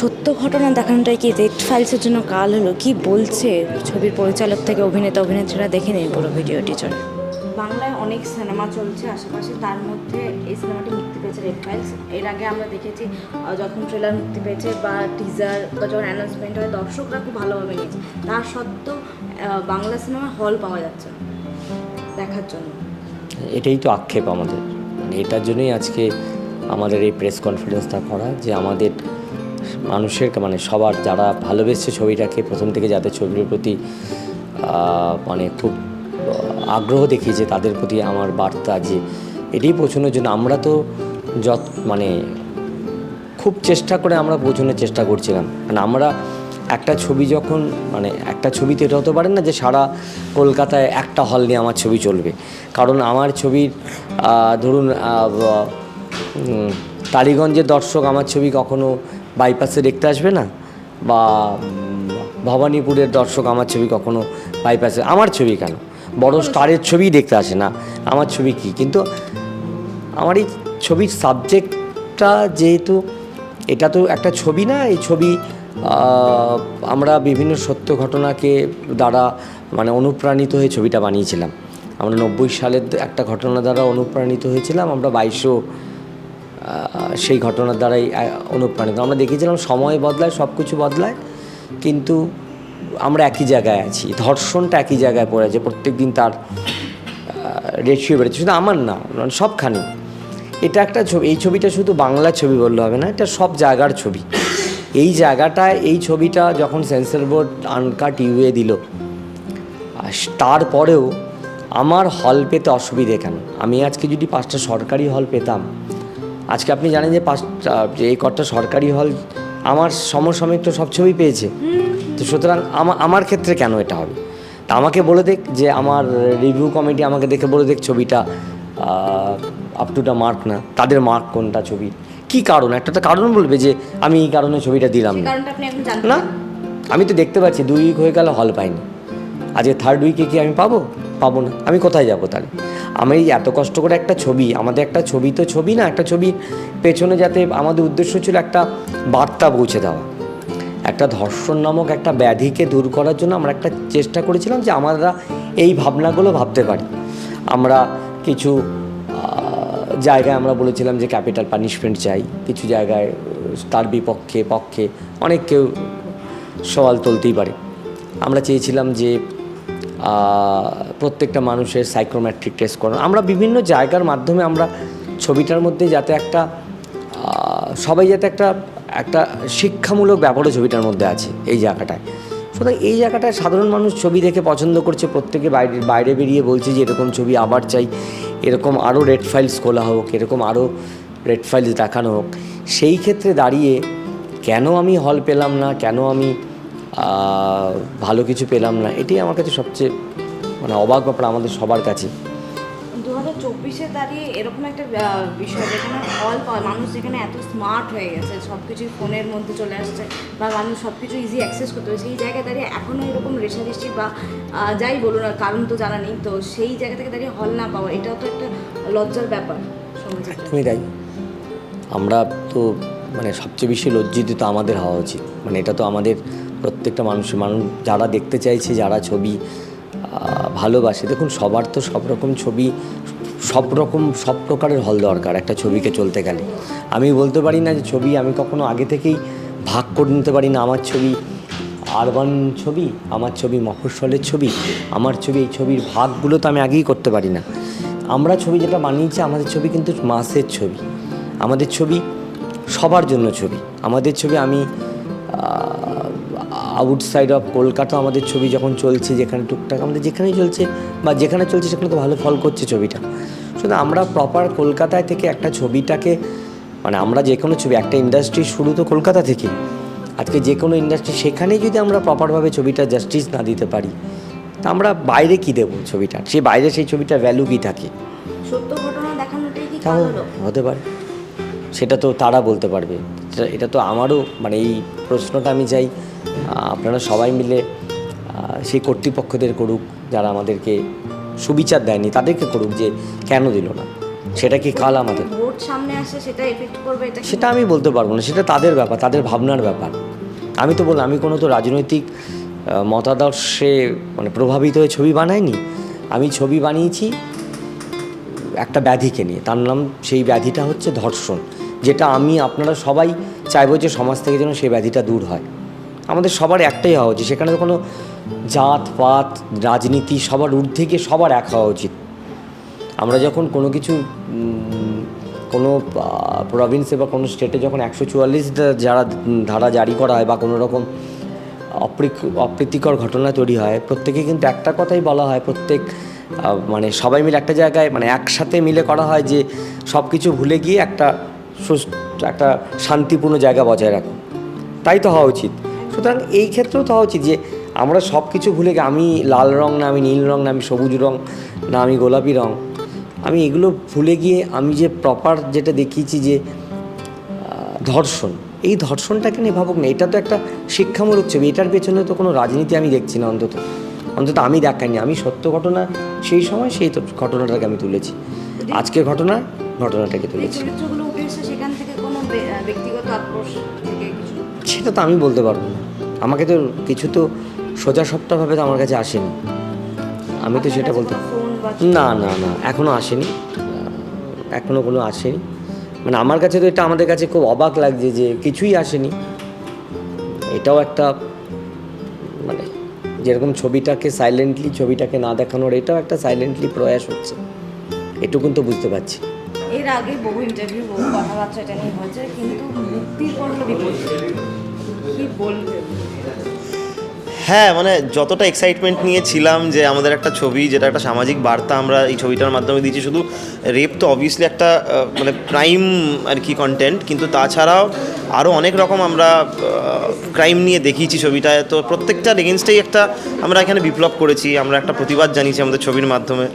সত্য ঘটনা দেখানোটাই কি? রেড ফাইলসের জন্য কাল হলো? কি বলছে? ছবির পরিচালক থেকে অভিনেতা অভিনেত্রীরা দেখে নিন পুরো ভিডিওটি চলে বাংলায় অনেক সিনেমা চলছে আশেপাশে তার মধ্যে এই সিনেমাটি মুক্তি পেয়েছে রেড ফাইলস এর আগে আমরা দেখেছি যখন ট্রেলার মুক্তি পেয়েছে বা টিজার বা যখন অ্যানাউন্সমেন্ট হয় দর্শকরা খুব ভালোভাবে নিয়েছে। তার সত্ত্বেও বাংলা সিনেমা হল পাওয়া যাচ্ছে না দেখার জন্য। এটাই তো আক্ষেপ আমাদের। মানে এটার জন্যই আজকে আমাদের এই প্রেস কনফারেন্সটা করা যে আমাদের মানুষের মানে সবার যারা ভালোবেসছে ছবিটাকে প্রথম থেকে যাদের ছবির প্রতি মানে খুব আগ্রহ দেখিয়েছে তাদের প্রতি আমার বার্তা যে এটাই পৌঁছানোর জন্য আমরা তো যত মানে খুব চেষ্টা করে আমরা পৌঁছানোর চেষ্টা করছিলাম। মানে আমরা একটা ছবি যখন মানে একটা ছবিতে এটা হতে পারে না যে সারা কলকাতায় একটা হল নিয়ে আমার ছবি চলবে। কারণ আমার ছবির ধরুন টালিগঞ্জের দর্শক আমার ছবি কখনো বাইপাসে দেখতে আসবে না? বা ভবানীপুরের দর্শক আমার ছবি কখনো বাইপাসে আমার ছবি কেন? বড় স্টারের ছবি দেখতে আসে না। আমার ছবি কি? কিন্তু আমার এই ছবির সাবজেক্টটা যেহেতু এটা তো একটা ছবি না এই ছবি আমরা বিভিন্ন সত্য ঘটনাকে দ্বারা মানে অনুপ্রাণিত হয়ে ছবিটা বানিয়েছিলাম। আমরা নব্বই সালের একটা ঘটনা দ্বারা অনুপ্রাণিত হয়েছিলাম। আমরা বাইশও সেই ঘটনার দ্বারাই অনুপ্রাণিত। আমরা দেখেছিলাম সময় বদলায় সব কিছু বদলায়, কিন্তু আমরা একই জায়গায় আছি। ধর্ষণটা একই জায়গায় পড়ে আছে প্রত্যেক দিন তার রেশিও বেড়েছে। শুধু আমার না মানে সবখানে এটা একটা ছবি, এই ছবিটা শুধু বাংলা ছবি বললে হবে না, এটা সব জায়গার ছবি। এই জায়গাটায়, এই ছবিটা যখন সেন্সর বোর্ড আনকাট ইউএ দিল তারপরেও আমার হল পেতে অসুবিধে কেন? আমি আজকে যদি পাঁচটা সরকারি হল পেতাম আজকে আপনি জানেন যে পাঁচটা যে এই কটা সরকারি হল আমার সমসাময়িক তো সব ছবি পেয়েছে। তো সুতরাং আমা- আমার ক্ষেত্রে কেন এটা হবে? তা আমাকে বলে দেখ যে আমার রিভিউ কমিটি আমাকে দেখে বলে দেখ ছবিটা আপ টু দ্য মার্ক না। তাদের মার্ক কোনটা ছবি? কি কারণ? একটা তো কারণ বলবে যে আমি এই কারণে ছবিটা দিলাম না। না? আমি তো দেখতে পাচ্ছি দুই উইক হয়ে গেল হল পাইনি। আজকে থার্ড উইকে কি আমি পাবো? পাবো না। আমি কোথায় যাব তাহলে? আমি এত কষ্ট করে একটা ছবি, আমাদের একটা ছবি তো ছবি না, একটা ছবি পেছনে যাতে আমাদের উদ্দেশ্য ছিল একটা বার্তা পৌঁছে দেওয়া। একটা ধর্ষণ নামক একটা ব্যাধিকে দূর করার জন্য আমরা একটা চেষ্টা করেছিলাম যে আমরা এই ভাবনাগুলো ভাবতে পারি। আমরা কিছু জায়গায় আমরা বলেছিলাম যে ক্যাপিটাল পানিশমেন্ট চাই। কিছু জায়গায় তার বিপক্ষে, পক্ষে অনেক কেউ সওয়াল তুলতেই পারে। আমরা চেয়েছিলাম যে প্রত্যেকটা মানুষের সাইক্রোম্যাট্রিক টেস্ট করানো। আমরা বিভিন্ন জায়গার মাধ্যমে আমরা ছবিটার মধ্যে যাতে একটা সবাই যাতে একটা একটা শিক্ষামূলক ব্যাপারও ছবিটার মধ্যে আছে এই জায়গাটায়। সুতরাং এই জায়গাটায় সাধারণ মানুষ ছবি দেখে পছন্দ করছে, প্রত্যেকে বাইরে বাইরে বেরিয়ে বলছে যে এরকম ছবি আবার চাই, এরকম আরও রেড ফাইলস খোলা হোক, এরকম আরও রেড ফাইলস দেখানো হোক। সেই ক্ষেত্রে দাঁড়িয়ে কেন আমি হল পেলাম না, কেন আমি ভালো কিছু পেলাম না এটাই আমার কাছে সবচেয়ে মানে অবাক ব্যাপার আমাদের সবার কাছে দু হাজার চব্বিশে দাঁড়িয়ে এরকম একটা বিষয় যেখানে হল পাওয়া মানুষ যেখানে এত স্মার্ট হয়ে গেছে সব কিছুই ফোনের মধ্যে চলে আসছে বা মানুষ সব কিছু ইজি অ্যাক্সেস করতে পারছে সেই জায়গায় দাঁড়িয়ে এখনও এরকম রেশারেশি বা যাই বলুন আর কারণ তো জানা নেই তো সেই জায়গা থেকে দাঁড়িয়ে হল না পাওয়া এটাও তো একটা লজ্জার ব্যাপার সমাজের জন্য। তাই আমরা তো মানে সবচেয়ে বেশি লজ্জিত তো আমাদের হওয়া উচিত মানে এটা তো আমাদের প্রত্যেকটা মানুষের মানুষ যারা দেখতে চাইছে, যারা ছবি ভালোবাসে, দেখুন সবার তো সব রকম ছবি, সব রকম, সব প্রকারের হল দরকার একটা ছবিকে চলতে গেলে। আমি বলতে পারি না যে ছবি আমি কখনো আগে থেকেই ভাগ করে নিতে পারি না, আমার ছবি আরবান ছবি, আমার ছবি মফস্বলের ছবি, আমার ছবি, এই ছবির ভাগগুলো তো আমি আগেই করতে পারি না। আমরা ছবি যেটা বানিয়েছি, আমাদের ছবি কিন্তু মাসের ছবি। আমাদের ছবি সবার জন্য ছবি। আমাদের ছবি আমি আউটসাইড অফ কলকাতা আমাদের ছবি যখন চলছে যেখানে টুকটাক আমাদের যেখানেই চলছে বা যেখানে চলছে সেখানে তো ভালো ফল করছে ছবিটা। শুধু আমরা প্রপার কলকাতায় থেকে একটা ছবিটাকে মানে আমরা যে কোনো ছবি একটা ইন্ডাস্ট্রি শুরু তো কলকাতা থেকে। আজকে যে কোনো ইন্ডাস্ট্রি সেখানেই যদি আমরা প্রপারভাবে ছবিটা জাস্টিস না দিতে পারি তা আমরা বাইরে কি দেবো ছবিটা? সে বাইরে সেই ছবিটার ভ্যালু কী থাকে? সত্য ঘটনা দেখানোটাই কি তাও হতে পারে। সেটা তো তারা বলতে পারবে। এটা- তো আমারও মানে এই প্রশ্নটা আমি চাই। আপনারা সবাই মিলে সেই কর্তৃপক্ষদের করুক যারা আমাদেরকে সুবিচার দেয়নি তাদেরকে করুক যে কেন দিল না। সেটা কি কাল আমাদের? সামনে আসে সেটা এফেক্ট করবে এটা সেটা আমি বলতে পারব না সেটা তাদের ব্যাপার তাদের ভাবনার ব্যাপার। আমি তো বললাম আমি কোনো তো রাজনৈতিক মতাদর্শে মানে প্রভাবিত হয়ে ছবি বানাইনি। আমি ছবি বানিয়েছি একটা ব্যাধিকে নিয়ে। তার নাম সেই ব্যাধিটা হচ্ছে ধর্ষণ। যেটা আমি আপনারা সবাই চাইব যে সমাজ থেকে যেন সেই ব্যাধিটা দূর হয়। আমাদের সবার একটাই হওয়া উচিত। সেখানে কোনো জাত, পাত, রাজনীতি সবার ঊর্ধ্বে গিয়ে সবার এক হওয়া উচিত। আমরা যখন কোনো কিছু কোনো প্রভিন্সে বা কোনো স্টেটে যখন একশো চুয়াল্লিশ যারা ধারা জারি করা হয় বা কোনো রকম অপ্রীতিকর ঘটনা তৈরি হয়, প্রত্যেকে কিন্তু একটা কথাই বলা হয়, প্রত্যেক মানে সবাই মিলে একটা জায়গায় মানে একসাথে মিলে করা হয় যে সব কিছু ভুলে গিয়ে একটা সুস্থ, একটা শান্তিপূর্ণ জায়গা বজায় রাখো। তাই তো হওয়া উচিত। সুতরাং এই ক্ষেত্রেও তো উচিত যে আমরা সব কিছু ভুলে আমি লাল রং না আমি নীল রং না আমি সবুজ রং না আমি গোলাপি রং আমি এগুলো ভুলে গিয়ে আমি যে প্রপার যেটা দেখিয়েছি যে ধর্ষণ এই ধর্ষণটাকে নিয়ে ভাবুক না এটা তো একটা শিক্ষামূলক ছবি এটার পেছনে তো কোনো রাজনীতি আমি দেখছি না অন্তত অন্তত আমি দেখাইনি আমি সত্য ঘটনা সেই সময় সেই ঘটনাটাকে আমি তুলেছি আজকের ঘটনা ঘটনাটাকে তুলেছি। সেখান থেকে কোনো ব্যক্তিগত সেটা তো আমি বলতে পারব না। আমাকে তো কিছু তো সোজা সপ্তাহভাবে তো আমার কাছে আসেনি। আমি তো সেটা বলতে না না না এখনও আসেনি। এখনও কোনো আসেনি। মানে আমার কাছে তো এটা আমাদের কাছে খুব অবাক লাগছে যে কিছুই আসেনি। এটাও একটা মানে যেরকম ছবিটাকে সাইলেন্টলি ছবিটাকে না দেখানোর এটাও একটা সাইলেন্টলি প্রয়াস হচ্ছে। এটুকুন তো বুঝতে পারছি। এর আগে বহু ইন্টারভিউ বহু কথাবার্তা এটা নিয়ে হয়েছে কিন্তু মুক্তির পর বিপরীত হ্যাঁ মানে যতটা এক্সাইটমেন্ট নিয়েছিলাম যে আমাদের একটা ছবি, যেটা একটা সামাজিক বার্তা আমরা এই ছবিটার মাধ্যমে দিয়েছি শুধু রেপ তো অবভিয়াসলি একটা মানে ক্রাইম আর কি কন্টেন্ট কিন্তু তাছাড়াও আরও অনেক রকম আমরা ক্রাইম নিয়ে দেখিয়েছি ছবিটায়। তো প্রত্যেকটার এগেনস্টেই একটা আমরা এখানে বিপ্লব করেছি, আমরা একটা প্রতিবাদ জানিয়েছি আমাদের ছবির মাধ্যমে।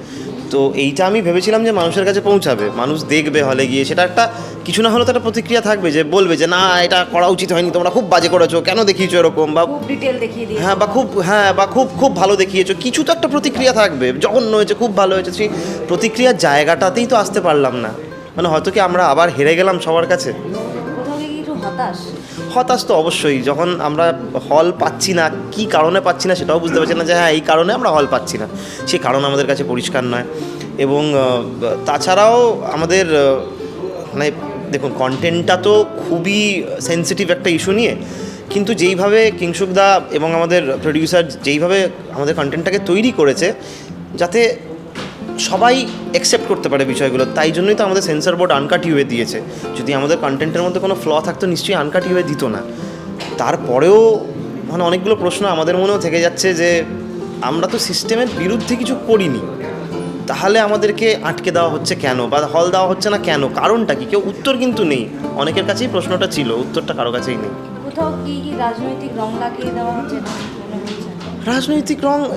তো এইটা আমি ভেবেছিলাম যে মানুষের কাছে পৌঁছাবে। মানুষ দেখবে হলে গিয়ে। সেটা একটা কিছু না হলেও তো একটা প্রতিক্রিয়া থাকবে যে বলবে যে না এটা করা উচিত হয়নি। তোমরা খুব বাজে করেছ। কেন দেখিয়েছো এরকম? বা খুব ডিটেল দেখিয়ে দিয়ে হ্যাঁ বা খুব হ্যাঁ বা খুব খুব ভালো দেখিয়েছো। কিছু তো একটা প্রতিক্রিয়া থাকবে। জঘন্য হয়েছে খুব ভালো হয়েছে। সেই প্রতিক্রিয়ার জায়গাটাতেই তো আসতে পারলাম না। মানে হয়তো কি আমরা আবার হেরে গেলাম সবার কাছে? হতাশ? হতাশ তো অবশ্যই। যখন আমরা হল পাচ্ছি না, কি কারণে পাচ্ছি না সেটাও বুঝতে পারছি না যে হ্যাঁ এই কারণে আমরা হল পাচ্ছি না। সেই কারণ আমাদের কাছে পরিষ্কার নয়। এবং তাছাড়াও আমাদের মানে দেখুন কন্টেন্টটা তো খুবই সেন্সিটিভ একটা ইস্যু নিয়ে। কিন্তু যেইভাবে কিংসুকদা এবং আমাদের প্রডিউসার যেইভাবে আমাদের কন্টেন্টটাকে তৈরি করেছে, যাতে সবাই অ্যাকসেপ্ট করতে পারে বিষয়গুলো তাই জন্যই তো আমাদের সেন্সর বোর্ড আনকাট ইউএ দিয়েছে। যদি আমাদের কন্টেন্টের মধ্যে কোনো ফ্ল থাকতো নিশ্চয়ই আনকাট ইউএ দিত না। তারপরেও মানে অনেকগুলো প্রশ্ন আমাদের মনেও থেকে যাচ্ছে যে আমরা তো সিস্টেমের বিরুদ্ধে কিছু করিনি। তাহলে আমাদেরকে আটকে দেওয়া হচ্ছে কেন? বা হল দেওয়া হচ্ছে না কেন? কারণটা কি? কেউ উত্তর কিন্তু নেই। অনেকের কাছেই প্রশ্নটা ছিল উত্তরটা কারও কাছেই নেই। কোথাও কি কি রাজনৈতিক রং লাগিয়ে দেওয়া হচ্ছে না হচ্ছে? রাজনৈতিক রং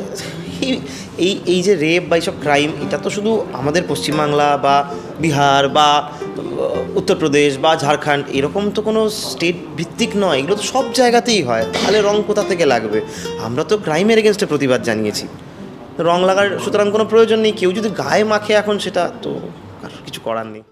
এই- এই এই যে রেপ বা এইসব ক্রাইম এটা তো শুধু আমাদের পশ্চিমবাংলা বা বিহার বা উত্তরপ্রদেশ বা ঝাড়খণ্ড, এরকম তো কোনো স্টেট ভিত্তিক নয়। এগুলো তো সব জায়গাতেই হয়। তাহলে রং কোথা থেকে লাগবে? আমরা তো ক্রাইমের এগেনস্টে প্রতিবাদ জানিয়েছি। রং লাগার সুতরাং কোনো প্রয়োজন নেই। কেউ যদি গায়ে মাখে এখন সেটা, তো আর কিছু করার নেই।